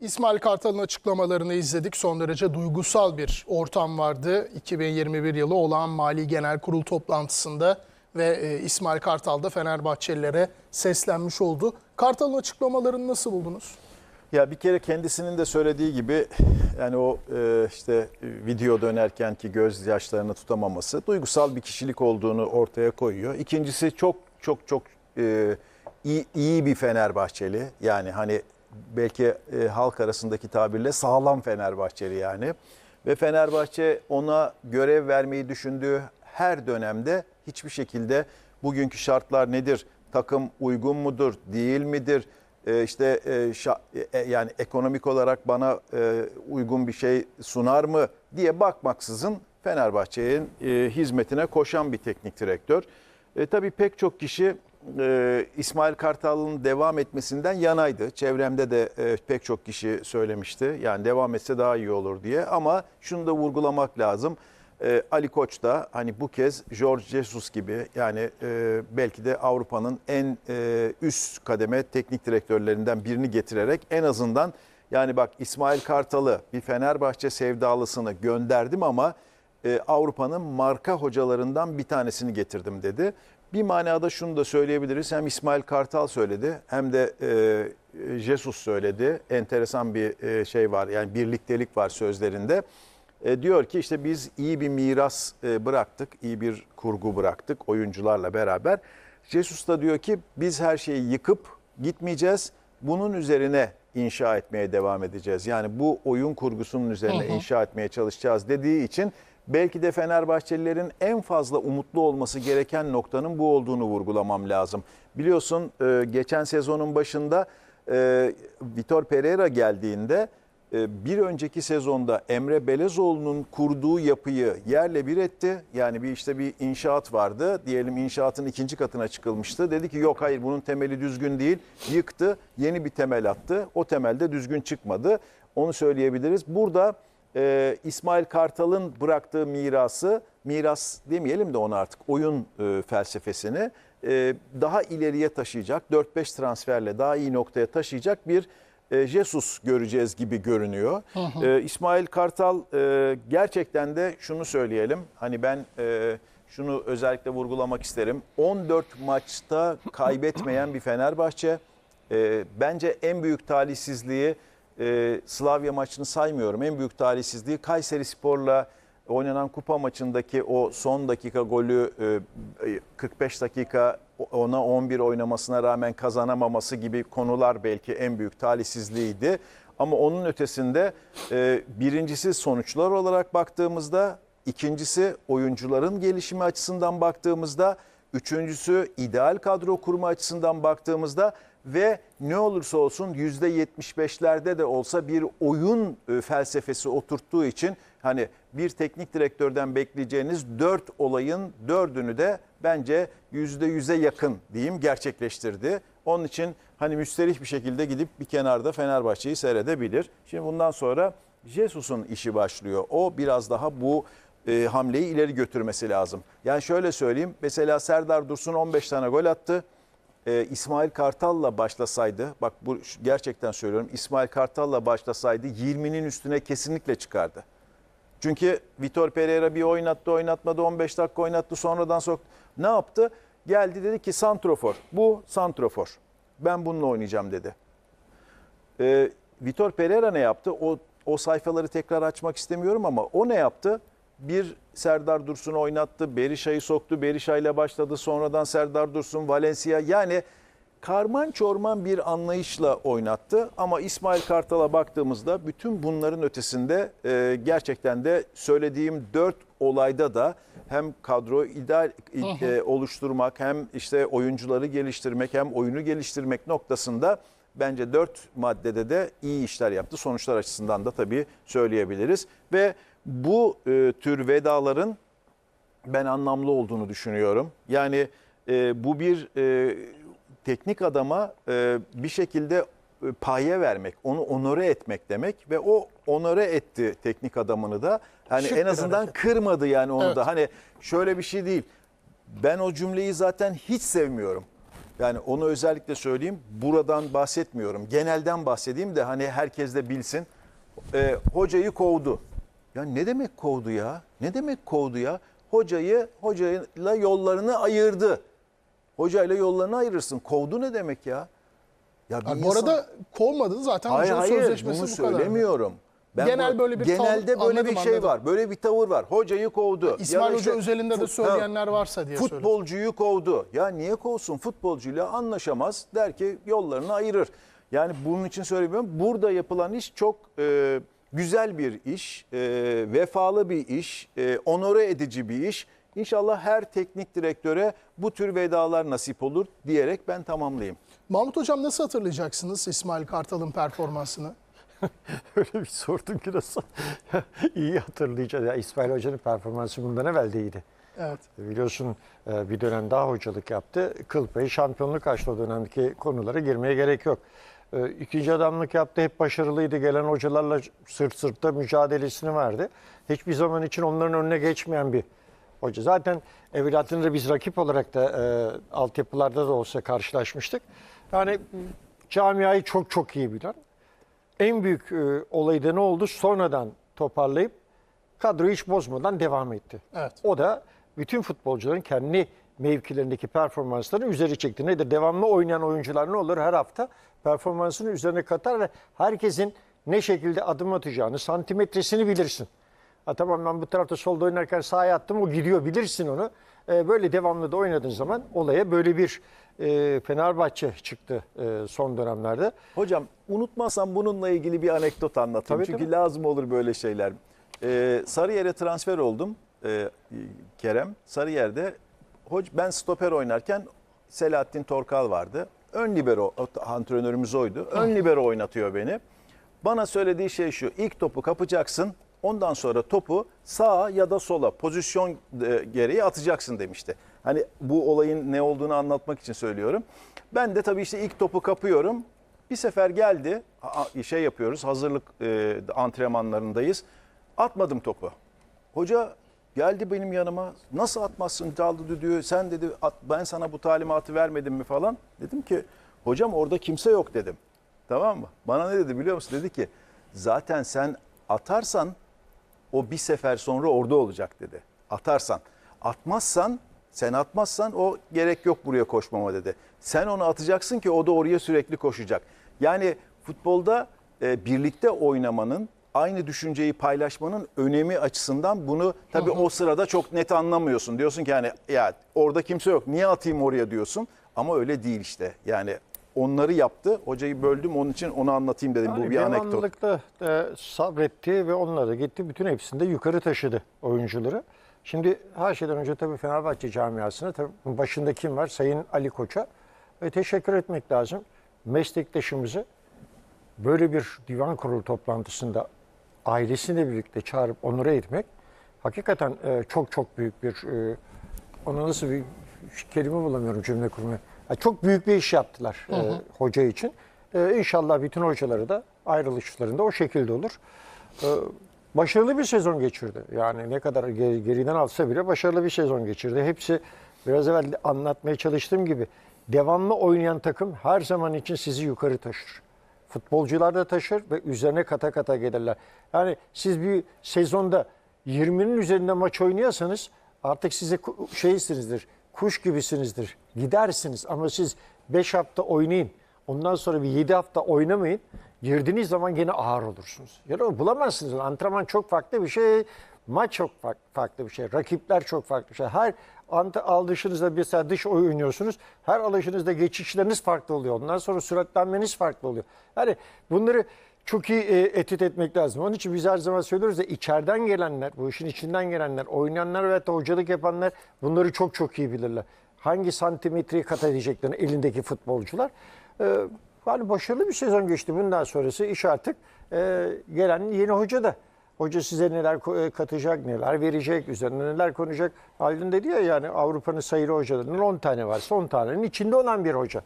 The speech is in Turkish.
İsmail Kartal'ın açıklamalarını izledik. Son derece duygusal bir ortam vardı. 2021 yılı olağan Mali Genel Kurul toplantısında ve e, İsmail Kartal da Fenerbahçelilere seslenmiş oldu. Kartal'ın açıklamalarını nasıl buldunuz? Ya bir kere kendisinin de söylediği gibi yani o e, işte e, video dönerken ki gözyaşlarını tutamaması duygusal bir kişilik olduğunu ortaya koyuyor. İkincisi çok çok çok e, iyi, iyi bir Fenerbahçeli. Yani hani belki e, halk arasındaki tabirle sağlam Fenerbahçeli yani. Ve Fenerbahçe ona görev vermeyi düşündüğü her dönemde hiçbir şekilde bugünkü şartlar nedir? Takım uygun mudur, değil midir? e, işte e, şa- e, yani ekonomik olarak bana e, uygun bir şey sunar mı diye bakmaksızın Fenerbahçe'nin e, hizmetine koşan bir teknik direktör. E, tabii pek çok kişi e, İsmail Kartal'ın devam etmesinden yanaydı. Çevremde de e, pek çok kişi söylemişti. Yani devam etse daha iyi olur diye. Ama şunu da vurgulamak lazım. E, Ali Koç da hani bu kez George Jesus gibi yani e, belki de Avrupa'nın en e, üst kademe teknik direktörlerinden birini getirerek en azından yani bak İsmail Kartal'ı bir Fenerbahçe sevdalısını gönderdim ama e, Avrupa'nın marka hocalarından bir tanesini getirdim dedi. Bir manada şunu da söyleyebiliriz. Hem İsmail Kartal söyledi hem de e, Jesus söyledi. Enteresan bir e, şey var yani birliktelik var sözlerinde. E, diyor ki işte biz iyi bir miras e, bıraktık, iyi bir kurgu bıraktık oyuncularla beraber. Jesus da diyor ki biz her şeyi yıkıp gitmeyeceğiz. Bunun üzerine inşa etmeye devam edeceğiz. Yani bu oyun kurgusunun üzerine inşa etmeye çalışacağız dediği için belki de Fenerbahçelilerin en fazla umutlu olması gereken noktanın bu olduğunu vurgulamam lazım. Biliyorsun e, geçen sezonun başında e, Vitor Pereira geldiğinde e, bir önceki sezonda Emre Belezoğlu'nun kurduğu yapıyı yerle bir etti. Yani bir işte bir inşaat vardı. Diyelim inşaatın ikinci katına çıkılmıştı. Dedi ki yok hayır bunun temeli düzgün değil. Yıktı, yeni bir temel attı. O temelde düzgün çıkmadı. Onu söyleyebiliriz. Burada e, İsmail Kartal'ın bıraktığı mirası, miras demeyelim de ona artık oyun e, felsefesini e, daha ileriye taşıyacak, 4-5 transferle daha iyi noktaya taşıyacak bir e, Jesus göreceğiz gibi görünüyor. E, İsmail Kartal e, gerçekten de şunu söyleyelim. Hani ben e, şunu özellikle vurgulamak isterim. 14 maçta kaybetmeyen bir Fenerbahçe. E, bence en büyük talihsizliği e, Slavia maçını saymıyorum. En büyük talihsizliği Kayseri Spor'la oynanan kupa maçındaki o son dakika golü e, 45 dakika ona 11 oynamasına rağmen kazanamaması gibi konular belki en büyük talihsizliğiydi. Ama onun ötesinde e, birincisi sonuçlar olarak baktığımızda, ikincisi oyuncuların gelişimi açısından baktığımızda, üçüncüsü ideal kadro kurma açısından baktığımızda ve ne olursa olsun %75'lerde de olsa bir oyun e, felsefesi oturttuğu için hani bir teknik direktörden bekleyeceğiniz 4 olayın dördünü de bence %100'e yakın diyeyim gerçekleştirdi. Onun için hani müsterih bir şekilde gidip bir kenarda Fenerbahçe'yi seyredebilir. Şimdi bundan sonra Jesus'un işi başlıyor. O biraz daha bu e, hamleyi ileri götürmesi lazım. Yani şöyle söyleyeyim mesela Serdar Dursun 15 tane gol attı e, İsmail Kartal'la başlasaydı, bak bu gerçekten söylüyorum, İsmail Kartal'la başlasaydı 20'nin üstüne kesinlikle çıkardı. Çünkü Vitor Pereira bir oynattı, oynatmadı, 15 dakika oynattı, sonradan sok. Ne yaptı? Geldi dedi ki santrofor, bu santrofor. Ben bununla oynayacağım dedi. E, Vitor Pereira ne yaptı? O, o sayfaları tekrar açmak istemiyorum ama o ne yaptı? Bir Serdar Dursun'u oynattı. Berisha'yı soktu. Berisha ile başladı. Sonradan Serdar Dursun, Valencia. Yani karman çorman bir anlayışla oynattı. Ama İsmail Kartal'a baktığımızda bütün bunların ötesinde e, gerçekten de söylediğim dört olayda da hem kadro ideal e, oluşturmak hem işte oyuncuları geliştirmek hem oyunu geliştirmek noktasında bence dört maddede de iyi işler yaptı. Sonuçlar açısından da tabii söyleyebiliriz. Ve bu e, tür vedaların ben anlamlı olduğunu düşünüyorum. Yani e, bu bir e, teknik adama e, bir şekilde e, paye vermek, onu onore etmek demek ve o onore etti teknik adamını da. Hani Şık en azından hareket. kırmadı yani onu Evet. da. Hani şöyle bir şey değil. Ben o cümleyi zaten hiç sevmiyorum. Yani onu özellikle söyleyeyim. Buradan bahsetmiyorum. Genelden bahsedeyim de hani herkes de bilsin. Ee, hocayı kovdu. Ya ne demek kovdu ya? Ne demek kovdu ya? Hocayı hocayla yollarını ayırdı. Hocayla yollarını ayırırsın. Kovdu ne demek ya? Ya bir Yani bu insan- arada kovmadı zaten Hayır hocanın hayır sözleşmesi bu kadar. söylemiyorum. Ben Genel bu- böyle bir tavır- genelde böyle anladım, bir şey anladım. var. Böyle bir tavır var. Hocayı kovdu. İsmail Ya da Hoca özelinde de fut- söyleyenler varsa diye söyledim. Futbolcuyu kovdu. Ya niye kovsun? Futbolcuyla anlaşamaz. Der ki yollarını ayırır. Yani bunun için söylemiyorum. Burada yapılan iş çok e, güzel bir iş. e, vefalı bir iş. E, onore edici bir iş. İnşallah her teknik direktöre bu tür vedalar nasip olur diyerek ben tamamlayayım. Mahmut Hocam nasıl hatırlayacaksınız İsmail Kartal'ın performansını? Öyle bir sordun ki nasıl? İyi hatırlayacağız. Ya İsmail Hoca'nın performansı bundan evvel de iyiydi. Evet. Biliyorsun e, bir dönem daha hocalık yaptı. Kıl payı şampiyonluk açtı o dönemdeki konulara girmeye gerek yok. E, İkinci adamlık yaptı. Hep başarılıydı. Gelen hocalarla sırt sırtta mücadelesini verdi. Hiçbir zaman için onların önüne geçmeyen bir hoca. Zaten evlatını da biz rakip olarak da e, altyapılarda da olsa karşılaşmıştık. Yani camiayı çok çok iyi bilen, en büyük e, olayı da ne oldu? Sonradan toparlayıp kadroyu hiç bozmadan devam etti. Evet. O da bütün futbolcuların kendi mevkilerindeki performanslarını üzeri çekti. Nedir? Devamlı oynayan oyuncular ne olur? Her hafta performansını üzerine katar ve herkesin ne şekilde adım atacağını, santimetresini bilirsin. Ha, tamam ben bu tarafta solda oynarken sağa attım o gidiyor bilirsin onu. E, böyle devamlı da oynadığın zaman olaya böyle bir e, Fenerbahçe çıktı e, son dönemlerde. Hocam unutmazsam bununla ilgili bir anekdot anlatayım. Tabii, Çünkü tabii. lazım olur böyle şeyler. Ee, Sarıyer'e transfer oldum Kerem. Sarıyer'de ben stoper oynarken Selahattin Torkal vardı. Ön libero antrenörümüz oydu. Ön libero oynatıyor beni. Bana söylediği şey şu. ilk topu kapacaksın. Ondan sonra topu sağa ya da sola pozisyon e, gereği atacaksın demişti. Hani bu olayın ne olduğunu anlatmak için söylüyorum. Ben de tabii işte ilk topu kapıyorum. Bir sefer geldi, şey yapıyoruz, hazırlık e, antrenmanlarındayız. Atmadım topu. Hoca geldi benim yanıma, nasıl atmazsın daldı düdüğü, sen dedi "at- ben sana bu talimatı vermedim mi falan. Dedim ki hocam orada kimse yok dedim. Tamam mı? Bana ne dedi biliyor musun? Dedi ki zaten sen atarsan o bir sefer sonra orada olacak dedi. Atarsan. Atmazsan, sen atmazsan o gerek yok buraya koşmama dedi. Sen onu atacaksın ki o da oraya sürekli koşacak. Yani futbolda e, birlikte oynamanın, aynı düşünceyi paylaşmanın önemi açısından bunu tabii o sırada çok net anlamıyorsun. Diyorsun ki yani ya orada kimse yok niye atayım oraya diyorsun. Ama öyle değil işte. Yani onları yaptı. Hocayı böldüm onun için onu anlatayım dedim. Yani Bu bir anekdot. e, sabretti ve onunla da gitti. Bütün hepsinde yukarı taşıdı oyuncuları. Şimdi her şeyden önce tabii Fenerbahçe camiasına tabii başında kim var? Sayın Ali Koç'a ve teşekkür etmek lazım. Meslektaşımızı böyle bir divan kurulu toplantısında ailesiyle birlikte çağırıp onure etmek hakikaten e, çok çok büyük bir e, ona nasıl bir kelime bulamıyorum cümle kurmaya. Ya çok büyük bir iş yaptılar e, hoca için. E, inşallah bütün hocaları da ayrılışlarında o şekilde olur. E, başarılı bir sezon geçirdi. Yani ne kadar geri- geriden alsa bile başarılı bir sezon geçirdi. Hepsi biraz evvel anlatmaya çalıştığım gibi devamlı oynayan takım her zaman için sizi yukarı taşır. Futbolcular da taşır ve üzerine kata kata gelirler. Yani siz bir sezonda 20'nin üzerinde maç oynuyorsanız artık size şeysinizdir, kuş gibisinizdir. Gidersiniz ama siz 5 hafta oynayın. Ondan sonra bir 7 hafta oynamayın. Girdiğiniz zaman gene ağır olursunuz. Ya da bulamazsınız. Antrenman çok farklı bir şey. Maç çok fa- farklı bir şey. Rakipler çok farklı bir şey. Her alışınızda mesela dış oy oynuyorsunuz. Her alışınızda geçişleriniz farklı oluyor. Ondan sonra süratlenmeniz farklı oluyor. Yani bunları çok iyi e, etüt etmek lazım. Onun için biz her zaman söylüyoruz ya içeriden gelenler, bu işin içinden gelenler, oynayanlar ve hatta hocalık yapanlar bunları çok çok iyi bilirler. Hangi santimetreyi kat edeceklerini elindeki futbolcular. Ee, yani başarılı bir sezon geçti. Bundan sonrası iş artık e, gelen yeni hoca da. Hoca size neler e, katacak, neler verecek, üzerine neler konacak. Haldun dedi ya yani Avrupa'nın sayılı hocalarının 10 tane varsa 10 tanenin içinde olan bir hoca.